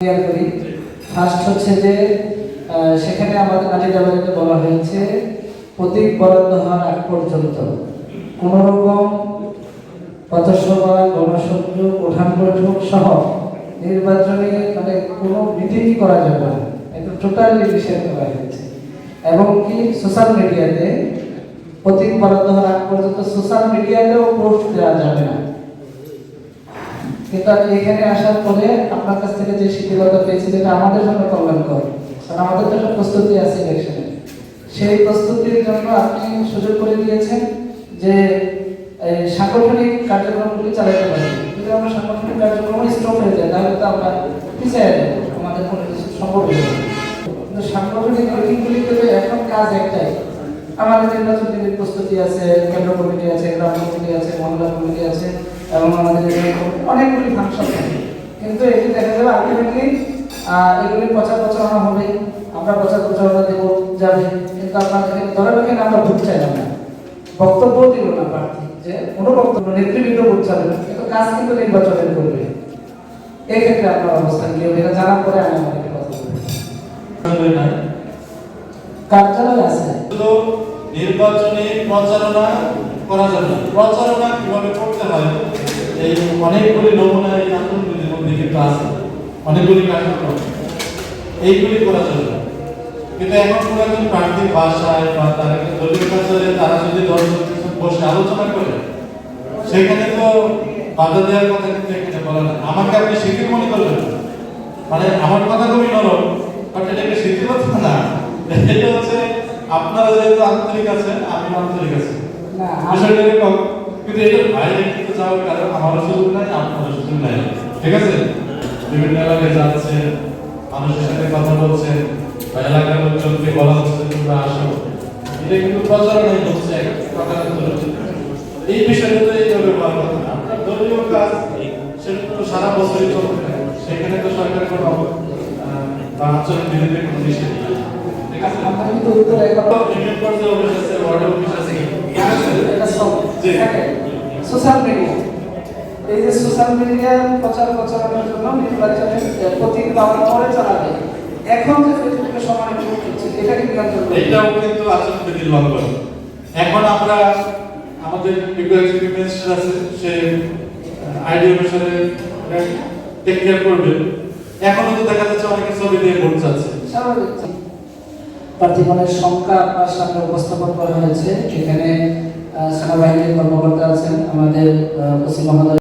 Clear করি। First হচ্ছে যে সেখানে আমাদের নাজিদাবাদে বলা হয়েছে প্রতীক বরাদ্দ হওয়ার আগ পর্যন্ত। কোন রকম পথসভা, গণসংযোগ উঠান বৈঠক সহ নির্বাচনে মানে কোনো মিটিং করা যাবে না। এটা টোটালি নিষেধ করা হয়েছে। এবং কি সোশ্যাল মিডিয়াতে প্রতীক বরাদ্দ হওয়ার আগ পর্যন্ত সোশ্যাল মিডিয়াতেও পোস্ট দেওয়া যাবে না। কিন্তু আমি এখানে আসার পরে আপনার কাছ থেকে যে শিক্ষকতা পেয়েছি যেটা আমাদের জন্য কল্যাণকর। কারণ আমাদের তো একটা প্রস্তুতি আছে ইলেকশনে। সেই প্রস্তুতির জন্য আপনি সুযোগ করে দিয়েছেন যে সাংগঠনিক কার্যক্রমগুলি চালাতে পারি যদি আমরা সাংগঠনিক কার্যক্রম স্টপ হয়ে যায়, তাহলে তো আমরা পিছিয়ে যাব, আমাদের কোনো কিছু সম্ভব হবে না। কিন্তু সাংগঠনিক মিটিংগুলিতে তো এখন কাজ একটাই। আমাদের নির্বাচন প্রস্তুতি আছে, কেন্দ্র কমিটি আছে, গ্রাম কমিটি আছে, মহল্লা কমিটি আছে। এবং আমাদের অনেকগুলি ফাংশন থাকে। কিন্তু এটি দেখা যাবে আলটিমেটলি এগুলি প্রচার প্রচারণা হবে। আমরা প্রচার প্রচারণা দেব যাবে। কিন্তু এখানে ধরে রাখেন, আমরা ভোট চাইলাম না। বক্তব্য দিল না প্রার্থী, যে কোনো বক্তব্য, নেতৃবৃন্দ ভোট চাবে না। কিন্তু কাজ কিন্তু নির্বাচনের করবে। এই ক্ষেত্রে আপনার অবস্থান কি হবে? এটা জানার পরে আমি আমাদের কথা বলব। কার্যালয় আছে। নির্বাচনী প্রচারণা করার জন্য না। প্রচারণা কীভাবে করতে হয়? এই অনেকগুলি নমুনা এই আন্দোলনের মধ্যে কিন্তু আছে। অনেকগুলি কার্যক্রম। এইগুলি করা না কিন্তু এখন কোনো একজন প্রার্থীর বাসায় বা তার একটা দলীয় কার্যালয়ে তারা যদি জন বসে আলোচনা করে সেখানে তো বাধা দেওয়ার কথা কিন্তু এখানে বলা না। আমাকে আপনি শিথিল মনে করবেন মানে আমার কথা খুবই নরম বাট এটাকে শিথিলতা না। এটা হচ্ছে আপনারা যেহেতু আন্তরিক আছেন আমি আন্তরিক আছি। বিষয়টা এরকম। কিন্তু এটার বাইরে কিন্তু যাওয়ার কারণ আমারও সুযোগ নাই আপনারও সুযোগ নাই। ঠিক আছে? বিভিন্ন এলাকায় যাচ্ছেন মানুষের সাথে কথা বলছেন বা এলাকার লোকজনকে বলা হচ্ছে তোমরা আসো। এটা কিন্তু প্রচারণাই হচ্ছে এক প্রকার এই বিষয়টা তো এইভাবে বলার কথা না। আপনার দলীয় কাজ সেটা তো সারা বছরই থাকে সেখানে তো সরকার কোনো বা আচরণ বিধিতে কোনো নিষেধ নেই। ঠিক আছে? আমরা কিন্তু উত্তর এখন ইউনিয়ন পর্যায়ে অফিস আছে ওয়ার্ড অফিস আছে। এটা সব। সোশ্যাল মিডিয়া এই যে সোশ্যাল মিডিয়া প্রচার প্রচারণার জন্য নির্বাচনের প্রতীক পাওয়ার পরে চালাবে এখন যে ফেসবুকে সমানে হচ্ছে এটাকে নিয়ন্ত্রণ এটাও কিন্তু আচরণ বিধির লঙ্ঘন এখন আমরা আমাদের মিনিস্টার আছে সে আইডি অনুসারে টেক কেয়ার করবে। এখনও তো দেখা যাচ্ছে অনেকে ছবি দিয়ে ভোট চাচ্ছে। প্রার্থীগণের সংখ্যা আপনার সামনে উপস্থাপন করা হয়েছে এখানে সেনাবাহিনীর কর্মকর্তা আছেন আমাদের পশ্চিম মহোদয়